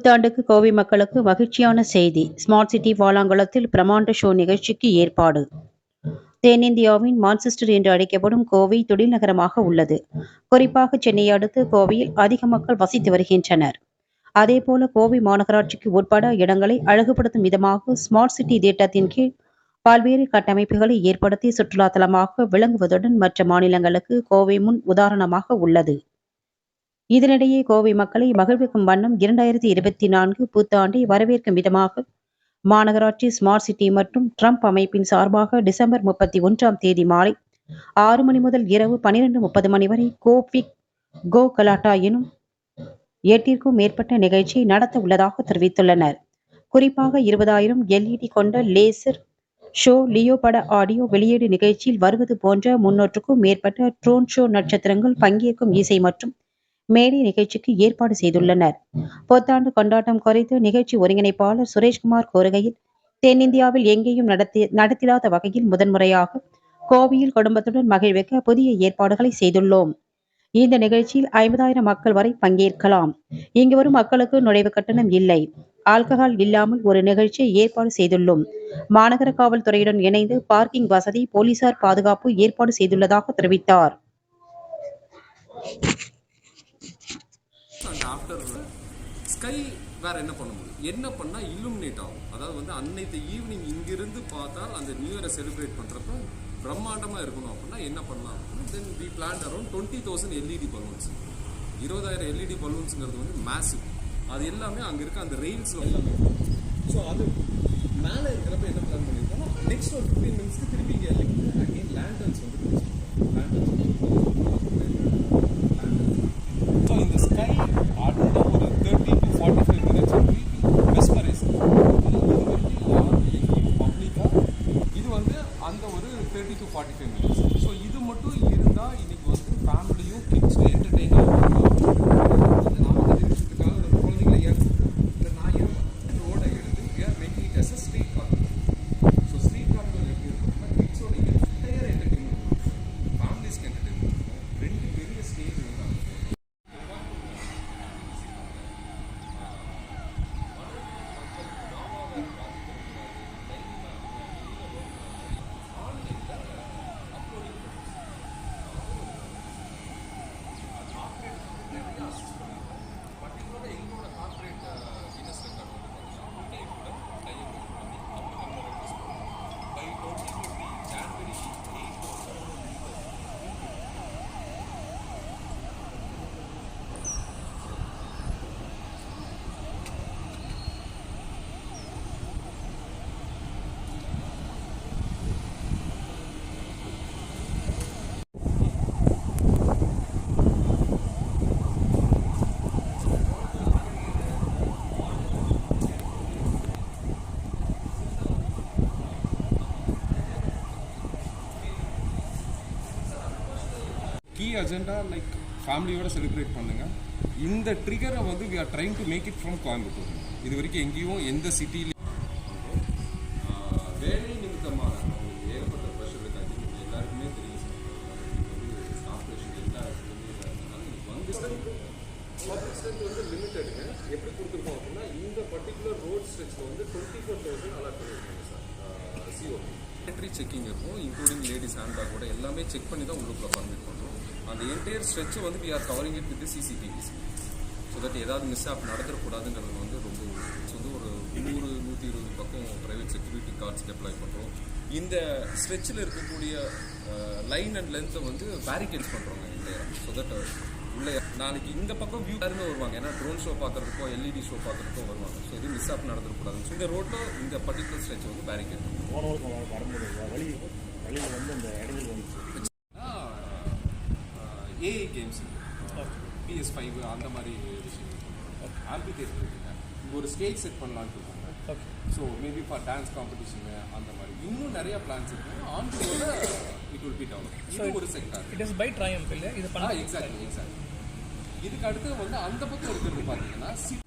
புத்தாண்டுக்கு கோவை மக்களுக்கு மகிழ்ச்சியான செய்தி. ஸ்மார்ட் சிட்டி வாலாங்குளத்தில் பிரமாண்ட ஷோ நிகழ்ச்சிக்கு ஏற்பாடு. தென்னிந்தியாவின் மான்செஸ்டர் என்று அழைக்கப்படும் கோவை தொழில் நகரமாக உள்ளது. குறிப்பாக சென்னையை அடுத்து கோவையில் அதிக மக்கள் வசித்து வருகின்றனர். அதேபோல கோவை மாநகராட்சிக்கு உட்பட இடங்களை அழகுபடுத்தும் விதமாக ஸ்மார்ட் சிட்டி திட்டத்தின் கீழ் பல்வேறு கட்டமைப்புகளை ஏற்படுத்தி சுற்றுலா தலமாக விளங்குவதுடன் மற்ற மாநிலங்களுக்கு கோவை முன் உதாரணமாக உள்ளது. இதனிடையே கோவை மக்களை மகிழ்விக்கும் வண்ணம் இரண்டாயிரத்தி இருபத்தி நான்கு புத்தாண்டை வரவேற்கும் விதமாக மாநகராட்சி ஸ்மார்ட் சிட்டி மற்றும் ட்ரம்ப் அமைப்பின் சார்பாக டிசம்பர் முப்பத்தி ஒன்றாம் தேதி மாலை ஆறு மணி முதல் இரவு பனிரெண்டு முப்பது மணி வரை கோபிக் கோ கலாட்டா எனும் எட்டிற்கும் மேற்பட்ட நிகழ்ச்சியை நடத்த உள்ளதாக தெரிவித்துள்ளனர். குறிப்பாக இருபதாயிரம் எல்இடி கொண்ட லேசர் ஷோ லியோ பட ஆடியோ வெளியீடு நிகழ்ச்சியில் வருவது போன்ற முன்னூற்றுக்கும் மேற்பட்ட ட்ரோன் ஷோ நட்சத்திரங்கள் பங்கேற்கும் இசை மற்றும் மேடை நிகழ்ச்சிக்கு ஏற்பாடு செய்துள்ளனர். புத்தாண்டு கொண்டாட்டம் குறைத்து நிகழ்ச்சி ஒருங்கிணைப்பாளர் சுரேஷ்குமார் கூறுகையில் தென்னிந்தியாவில் எங்கேயும் நடத்தி நடத்திடாத வகையில் முதன்முறையாக கோவையில் குடும்பத்துடன் மகிழ்விக்க புதிய ஏற்பாடுகளை செய்துள்ளோம். இந்த நிகழ்ச்சியில் ஐம்பதாயிரம் மக்கள் வரை பங்கேற்கலாம். இங்கு வரும் மக்களுக்கு நுழைவு கட்டணம் இல்லை. ஆல்கஹால் இல்லாமல் ஒரு நிகழ்ச்சியை ஏற்பாடு செய்துள்ளோம். மாநகர காவல்துறையுடன் இணைந்து பார்க்கிங் வசதி போலீசார் பாதுகாப்பு ஏற்பாடு செய்துள்ளதாக தெரிவித்தார். அண்ட் ஆஃப்டர் ஸ்கை வேற என்ன பண்ண முடியும்? என்ன பண்ணால் இல்லுமினேட் ஆகும்? அதாவது வந்து அன்னைக்கு ஈவினிங் இங்கிருந்து பார்த்தால் அந்த நியூ இயரை செலிப்ரேட் பண்ணுறப்ப பிரம்மாண்டமாக இருக்கணும் அப்படின்னா என்ன பண்ணலாம் then we plan around twenty thousand LED balloons இருபதாயிரம் எல்இடி பலூன்ஸுங்கிறது வந்து மேசிவ் அது எல்லாமே அங்கே இருக்க அந்த ரெயில்ஸில் எல்லாமே ஸோ அது மேலே இருக்கிறப்ப என்ன பிளான் பண்ணியிருக்கோம் நெக்ஸ்ட் ஒரு ஃபிஃப்டீன் மினிட்ஸ்க்கு திருப்பி இங்கே அகெயின் லேண்டன்ஸ் வந்து லேண்டன்ஸ் ஸோ இந்த ஸ்கை அடுத்த ஒரு thirty to forty five minutes mesmerise பப்ளிக்காக இது வந்து அந்த ஒரு thirty to forty five minutes so இது மட்டும் இருந்தால் இன்னைக்கு வந்து ஃபேமிலியும் கிட்ஸும் என்டர்டெயின் ஆகும் நாம தெரிவிச்சதுக்காக ஒரு குழந்தைங்களை ஏன் இல்லை நான் ஏன் ரோடை எடுத்து we are making it as a street corner so street corner எப்படி இருக்கும்னா கிட்ஸோட என்டையர் என்டர்டெயின்மெண்ட் ஃபேமிலிஸ்க்கு என்டர்டெயின்மெண்ட் ரெண்டு பெரிய ஸ்டேஜ் வந்து அங்க இருக்கும். கீ அஜெண்டா லைக் ஃபேமிலியோட செலிப்ரேட் பண்ணுங்க. இந்த ட்ரிகரை வந்து we are trying to make it from Coimbatore இது வரைக்கும் எங்கேயும் எந்த சிட்டிலையும் வேலை நிமித்தமான ஒரு ஏகப்பட்ட ப்ரெஷர் இருக்காது எல்லாருக்குமே தெரியும் ஸ்டாஃப் ப்ரெஷர் எல்லா வந்து பப்ளிக் ஸ்ட்ரென்த் வந்து லிமிட்டடுங்க எப்படி கொடுத்துருக்கோம் அப்படின்னா இந்த பர்டிகுலர் ரோட் ஸ்ட்ரெச்சில் வந்து டுவெண்ட்டி ஃபோர் தௌசண்ட் அலாட் பண்ணியிருக்காங்க சார். சிஓபி என்ட்ரி செக்கிங் இருக்கும் இன்க்ளூடிங் லேடிஸ் ஹேண்ட்பேக் கூட. எல்லாமே செக் பண்ணி தான் உள்ளுக்குள்ள பர்மிட் பண்ணுறோம் அந்த என்டையர் ஸ்ட்ரெச்சை வந்து we are covering it with CCTVs so that ஏதாவது மிஸ் ஆப் நடத்தக்கூடாதுங்கிறது வந்து ரொம்ப it's வந்து ஒரு நூறு நூற்றி இருபது பக்கம் ப்ரைவேட் செக்யூரிட்டி கார்ட்ஸ் டெப்ளாய் பண்ணுறோம் இந்த ஸ்ட்ரெச்சில் இருக்கக்கூடிய லைன் அண்ட் லென்த்தை வந்து பேரிகேட்ஸ் பண்ணுறோங்க என்டையராக ஸோ தட் உள்ள நாளைக்கு இந்த பக்கம் வியூ யாருமே வருவாங்க. ஏன்னா ட்ரோன் ஷோ பார்க்குறதுக்கோ எல்இடி ஷோ பார்க்குறதுக்கோ வருவாங்க. ஸோ இது மிஸ் ஆப் நடந்துடக்கூடாது ஸோ இந்த ரோட்டில் இந்த பர்டிகுலர் ஸ்ட்ரெச் வந்து பேரிகேட் பண்ணுறோம் போனவருக்கு வரும்போது வழி வழியில் வந்து அந்த இடைஞ்சல் வந்து ஏஐ கேம்ஸ் பிஎஸ் ஃபைவ் அந்த மாதிரி விஷயம் ஆல்பி தேட்டர் ஒரு ஸ்டேஜ் செட் பண்ணலான்ட்டு இருக்காங்க okay so maybe for dance competition அந்த மாதிரி. இன்னும் நிறைய பிளான்ஸ் இருக்கு. On it will be down இது ஒரு sector it is by triumph இல்லை? இது பண்ண எக்ஸாக்ட்லி எக்ஸாக்ட்லி இதுக்கு அடுத்து வந்து அந்த பக்கம் இருக்கிறது பார்த்தீங்கன்னா சி-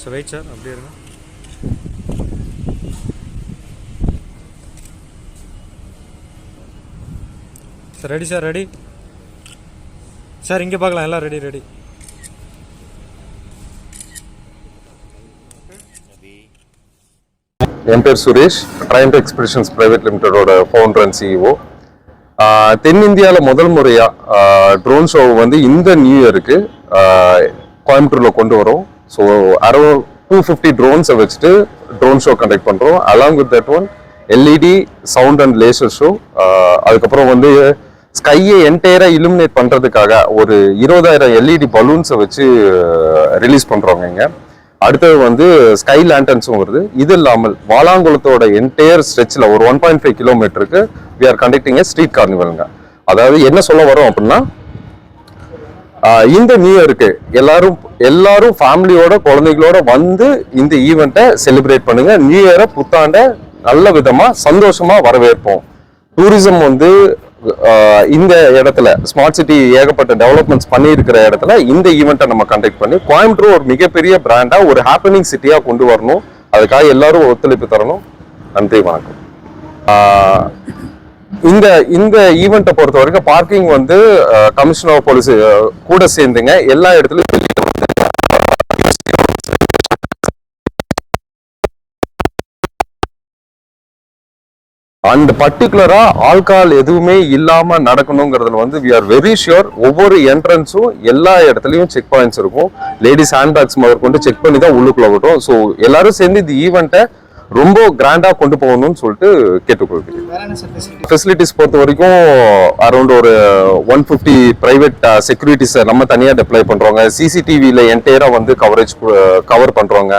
ஸோ வெயிட் சார் அப்படியே இருங்க. Sir ready sir ready sir இங்கே பார்க்கலாம். எல்லாம் ரெடி ரெடி என் பேர் சுரேஷ். ட்ரையண்ட் எக்ஸ்பிரிஷன்ஸ் பிரைவேட் லிமிடெடோட ஃபவுண்டர் அண்ட் சிஇஓ தென்னிந்தியாவில் முதல் முறையாக ட்ரோன் ஷோ வந்து இந்த நியூ இயருக்கு கோயம்புத்தூரில் கொண்டு வரோம். ஸோ அரோ டூ ஃபிஃப்டி ட்ரோன்ஸை வச்சுட்டு ட்ரோன் ஷோ கண்டக்ட் பண்ணுறோம் along with that one LED sound and laser show அதுக்கப்புறம் வந்து ஸ்கையை என்டையராக இலுமினேட் பண்ணுறதுக்காக ஒரு இருபதாயிரம் எல்இடி பலூன்ஸை வச்சு ரிலீஸ் பண்ணுறோங்க இங்கே. அடுத்தது வந்து ஸ்கை லேண்டன்ஸும் வருது. இது இல்லாமல் வாலாங்குளத்தோட என்டையர் ஸ்ட்ரெச்சில் ஒரு ஒன் பாயிண்ட் ஃபைவ் கிலோமீட்டருக்கு we are conducting a street கார்னிவலுங்க அதாவது என்ன சொல்ல வரோம் அப்படின்னா இந்த நியூ இயருக்கு எல்லாரும் எல்லாரும் ஃபேமிலியோட குழந்தைகளோட வந்து இந்த ஈவெண்ட்டை செலிப்ரேட் பண்ணுங்க. நியூ இயரை புத்தாண்டை நல்ல விதமாக சந்தோஷமாக வரவேற்போம். டூரிசம் வந்து இந்த இடத்துல ஸ்மார்ட் சிட்டி ஏகப்பட்ட டெவலப்மெண்ட்ஸ் பண்ணியிருக்கிற இடத்துல இந்த ஈவெண்ட்டை நம்ம கண்டக்ட் பண்ணி கோயம்புத்தூர் ஒரு மிகப்பெரிய பிராண்டா ஒரு ஹாப்பனிங் சிட்டியா கொண்டு வரணும். அதுக்காக எல்லாரும் ஒத்துழைப்பு தரணும். நன்றி வணக்கம். இந்த இந்த ஈவெண்ட்டை பொறுத்த வரைக்கும் பார்க்கிங் வந்து கமிஷனர் ஆஃப் போலீஸ் கூட சேர்ந்துங்க. எல்லா இடத்துலயும் அண்ட் பர்டிகுலரா ஆல்கால் எதுவுமே இல்லாம நடக்கணுங்கிறதுல வந்து வி ஆர் வெரி ஷியோர் ஒவ்வொரு என்ட்ரன்ஸும் எல்லா இடத்துலயும் செக் பாயிண்ட்ஸ் இருக்கும். லேடிஸ் ஹேண்ட்பேக்ஸ் முதற்கொண்டு செக் பண்ணி தான் உள்ளுக்குள்ள விட்டோம் ஸோ எல்லாரும் சேர்ந்து இந்த ஈவெண்ட்டை ரொம்ப கிராண்டா கொண்டு போகணும்னு சொல்லிட்டு கேட்டுக்கொள்கிறேன். ஃபெசிலிட்டிஸ் பொறுத்த வரைக்கும் அரௌண்ட் ஒரு ஒன் ஃபிஃப்டி ப்ரைவேட் செக்யூரிட்டிஸ் நம்ம தனியாக டெப்ளை பண்ணுறோங்க சிசிடிவியில் என்டையராக வந்து கவரேஜ் கவர் பண்ணுறோங்க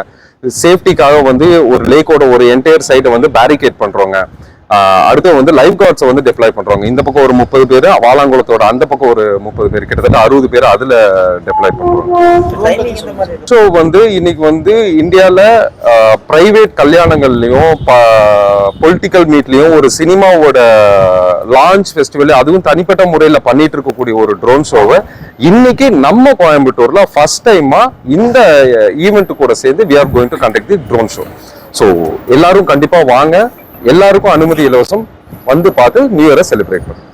சேஃப்டிக்காக வந்து ஒரு லேக்கோட ஒரு என்டையர் சைடை வந்து பேரிகேட் பண்ணுறோங்க அடுத்து வந்து லைஃப் கார்ட்ஸை வந்து டெப்ளை பண்ணுறோங்க இந்த பக்கம் ஒரு முப்பது பேர் வாலாங்குளத்தோட அந்த பக்கம் ஒரு முப்பது பேர் கிட்டத்தட்ட அறுபது பேர் அதில் டெப்ளை பண்ணுறோம் ஸோ வந்து இன்னைக்கு வந்து இந்தியாவில் ப்ரைவேட் கல்யாணங்கள்லையும் பொலிட்டிக்கல் மீட்லையும் ஒரு சினிமாவோட லான்ச் ஃபெஸ்டிவல் அதுவும் தனிப்பட்ட முறையில் பண்ணிட்டு இருக்கக்கூடிய ஒரு ட்ரோன் ஷோவை இன்னைக்கு நம்ம கோயம்புத்தூர்ல ஃபர்ஸ்ட் டைமா இந்த ஈவெண்ட் கூட சேர்ந்து we are going to conduct the drone show so எல்லாரும் கண்டிப்பா வாங்க. எல்லாருக்கும் அனுமதி இலவசம் வந்து பார்த்து நியூ இயரை செலிப்ரேட் பண்ணுங்க.